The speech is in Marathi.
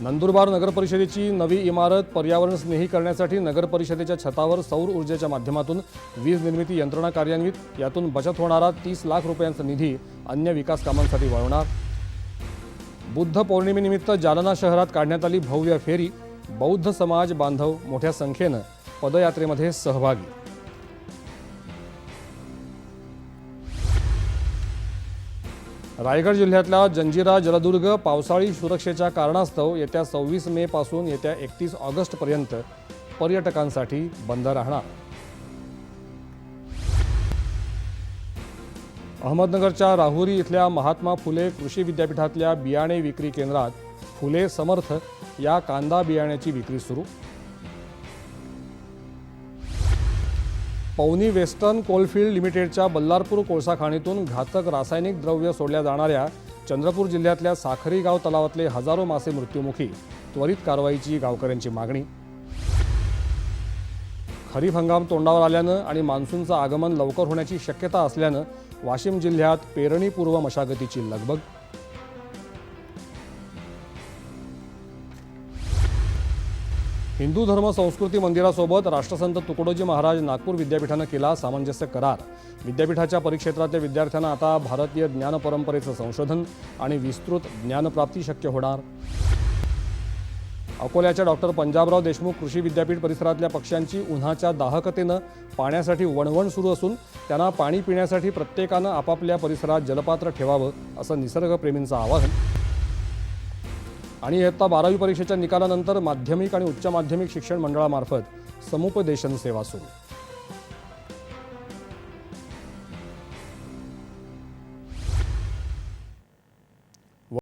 नंदुरबार नगरपरिषदेची नवी इमारत पर्यावरण स्नेही करण्यासाठी नगरपरिषदेच्या छतावर सौर ऊर्जेच्या माध्यमातून वीज निर्मिती यंत्रणा कार्यान्वित. यातून बचत होणारा तीस लाख रुपयांचा निधी अन्य विकास कामांसाठी वळवणार. बुद्ध पौर्णिमेनिमित्त जालना शहरात काढण्यात आली भव्य फेरी. बौद्ध समाज बांधव मोठ्या संख्येनं पदयात्रेमध्ये सहभागी रायगड जिल्ह्यातला जंजिरा जलदुर्ग पावसाळी सुरक्षेच्या कारणास्तव येत्या सव्वीस मे पासून येत्या एकतीस ऑगस्टपर्यंत पर्यटकांसाठी बंद राहणार. अहमदनगरच्या राहुरी इथल्या महात्मा फुले कृषी विद्यापीठातल्या बियाणे विक्री केंद्रात फुले समर्थ या कांदा बियाण्याची विक्री सुरू पवनी वेस्टर्न कोलफिल्ड लिमिटेडच्या बल्लारपूर कोळसा खाणीतून घातक रासायनिक द्रव्य सोडल्या जाणाऱ्या चंद्रपूर जिल्ह्यातल्या साखरी गाव तलावातले हजारो मासे मृत्युमुखी त्वरित कारवाईची गावकऱ्यांची मागणी. खरीप हंगाम तोंडावर आल्यानं आणि मान्सूनचं आगमन लवकर होण्याची शक्यता असल्यानं वाशिम जिल्ह्यात पेरणीपूर्व मशागतीची लगबग हिंदू धर्म संस्कृती मंदिरासोबत राष्ट्रसंत तुकडोजी महाराज नागपूर विद्यापीठानं केला सामंजस्य करार. विद्यापीठाच्या परिक्षेत्रातल्या विद्यार्थ्यांना आता भारतीय ज्ञान परंपरेचं संशोधन आणि विस्तृत ज्ञानप्राप्ती शक्य होणार. अकोल्याच्या डॉक्टर पंजाबराव देशमुख कृषी विद्यापीठ परिसरातल्या पक्ष्यांची उन्हाच्या दाहकतेनं पाण्यासाठी वणवण सुरू असून त्यांना पाणी पिण्यासाठी प्रत्येकानं आपापल्या परिसरात जलपात्र ठेवावं असं निसर्गप्रेमींचं आवाहन. आणि इयत्ता बारावी परीक्षेच्या निकालानंतर माध्यमिक आणि उच्च माध्यमिक शिक्षण मंडळामार्फत समुपदेशन सेवा सुरू.